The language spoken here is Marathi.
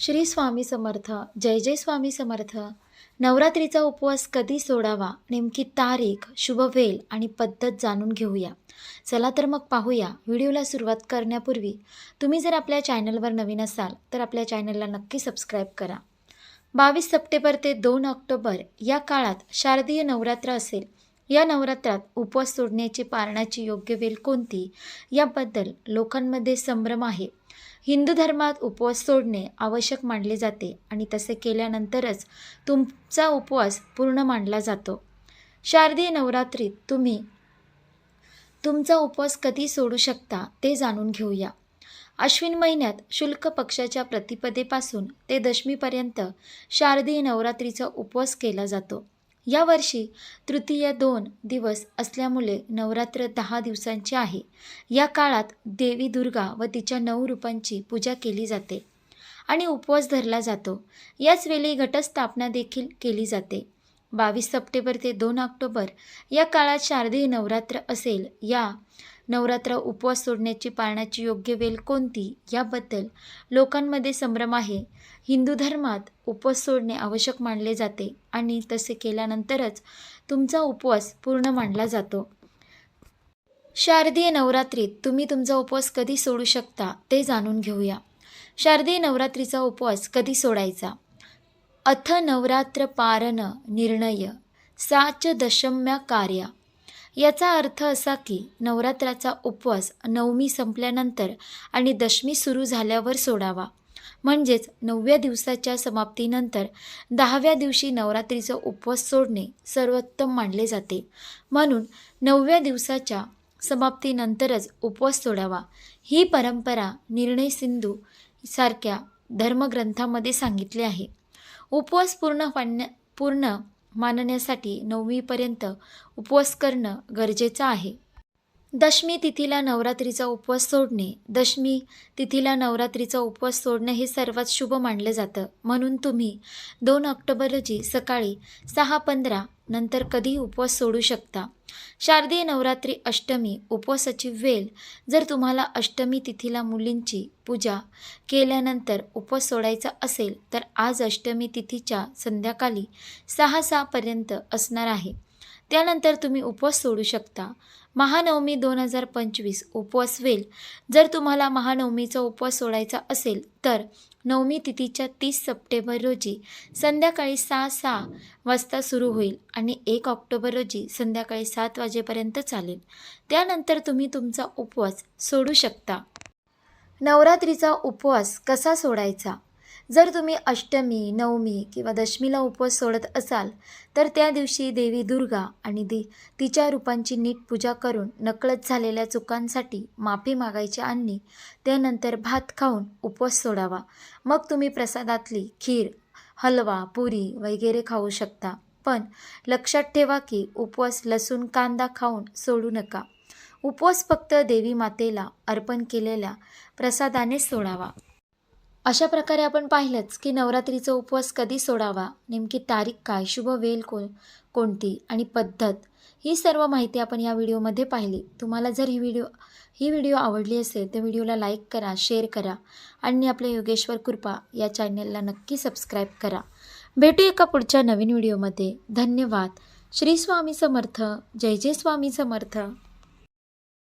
श्री स्वामी समर्थ जय जय स्वामी समर्थ. नवरात्रीचा उपवास कधी सोडावा नेमकी तारीख शुभवेल आणि पद्धत जाणून घेऊया. चला तर मग पाहूया व्हिडिओला सुरुवात करण्यापूर्वी तुम्ही जर आपल्या चॅनलवर नवीन असाल तर आपल्या चॅनलला नक्की सबस्क्राईब करा. बावीस सप्टेंबर ते दोन ऑक्टोबर या काळात शारदीय नवरात्र असेल. या नवरात्रात उपवास सोडण्याची पाळण्याची योग्य वेळ कोणती? याबद्दल लोकांमध्ये संभ्रम आहे. हिंदू धर्मात उपवास सोडणे आवश्यक मानले जाते आणि तसे केल्यानंतरच तुमचा उपवास पूर्ण मानला जातो. शारदीय नवरात्रीत तुम्ही तुमचा उपवास कधी सोडू शकता ते जाणून घेऊया. अश्विन महिन्यात शुल्क पक्षाच्या प्रतिपदेपासून ते दशमीपर्यंत शारदीय नवरात्रीचा उपवास केला जातो. यावर्षी तृतीय दोन दिवस असल्यामुळे नवरात्र दहा दिवसांचे आहे. या काळात देवी दुर्गा व तिच्या नऊ रूपांची पूजा केली जाते आणि उपवास धरला जातो. याच वेळी घटस्थापना देखील केली जाते. बावीस सप्टेंबर ते दोन ऑक्टोबर या काळात शारदीय नवरात्र असेल या नवरात्र उपवास सोडण्याची पाळण्याची योग्य वेळ कोणती? याबद्दल लोकांमध्ये संभ्रम आहे. हिंदू धर्मात उपवास सोडणे आवश्यक मानले जाते आणि तसे केल्यानंतरच तुमचा उपवास पूर्ण मानला जातो. शारदीय नवरात्रीत तुम्ही तुमचा उपवास कधी सोडू शकता ते जाणून घेऊया. शारदीय नवरात्रीचा उपवास कधी सोडायचा? अथ नवरात्र पारण निर्णय साच दशम्या कार्या याचा अर्थ असा की नवरात्राचा उपवास नवमी संपल्यानंतर आणि दशमी सुरू झाल्यावर सोडावा. म्हणजेच नवव्या दिवसाच्या समाप्तीनंतर दहाव्या दिवशी नवरात्रीचा उपवास सोडणे सर्वोत्तम मानले जाते. म्हणून नवव्या दिवसाच्या समाप्तीनंतरच उपवास सोडावा. ही परंपरा निर्णय सिंधू सारख्या धर्मग्रंथामध्ये सांगितले आहे. उपवास पूर्ण पाण्या पूर्ण मानण्यासाठी नवमीपर्यंत उपवास करणं गरजेचं आहे. दशमी तिथीला नवरात्रीचा उपवास सोडणे. दशमी तिथीला नवरात्रीचा उपवास सोडणे हे सर्वात शुभ मानलं जातं. म्हणून तुम्ही दोन ऑक्टोबर रोजी सकाळी सहा पंधरा नंतर कधीही उपवास सोडू शकता. शारदीय नवरात्री अष्टमी उपवासाची वेळ. जर तुम्हाला अष्टमी तिथीला मुलींची पूजा केल्यानंतर उपवास सोडायचा असेल तर आज अष्टमी तिथीच्या संध्याकाळी सहा सहापर्यंत असणार आहे. त्यानंतर तुम्ही उपवास सोडू शकता. महानवमी दोन हजार पंचवीस उपवास वेल जर तुम्हाला महानवमीचा उपवास सोडायचा असेल तर नवमी तिथीच्या तीस सप्टेंबर रोजी संध्याकाळी सहा सहा वाजता सुरू होईल आणि एक ऑक्टोबर रोजी संध्याकाळी सात वाजेपर्यंत चालेल. त्यानंतर तुम्ही तुमचा उपवास सोडू शकता. नवरात्रीचा उपवास कसा सोडायचा? जर तुम्ही अष्टमी नवमी किंवा दशमीला उपवास सोडत असाल तर त्या दिवशी देवी दुर्गा आणि दे तिच्या रूपांची नीट पूजा करून नकळत झालेल्या चुकांसाठी माफी मागायची आणि त्यानंतर भात खाऊन उपवास सोडावा. मग तुम्ही प्रसादातली खीर हलवा पुरी वगैरे खाऊ शकता. पण लक्षात ठेवा की उपवास लसूण कांदा खाऊन सोडू नका. उपवास फक्त देवी मातेला अर्पण केलेल्या प्रसादाने सोडावा. अशा प्रकारे आपण पाहिलंच की नवरात्रीचा उपवास कधी सोडावा नेमकी तारीख काय शुभ वेल को कोणती आणि पद्धत ही सर्व माहिती आपण या व्हिडिओमध्ये पाहिली. तुम्हाला जर ही व्हिडिओ ही व्हिडिओ आवडली असेल तर व्हिडिओला लाईक करा शेअर करा आणि आपल्या योगेश्वर कृपा या चॅनलला नक्की सबस्क्राईब करा. भेटू एका पुढच्या नवीन व्हिडिओमध्ये. धन्यवाद. श्री स्वामी समर्थ. जय जय स्वामी समर्थ.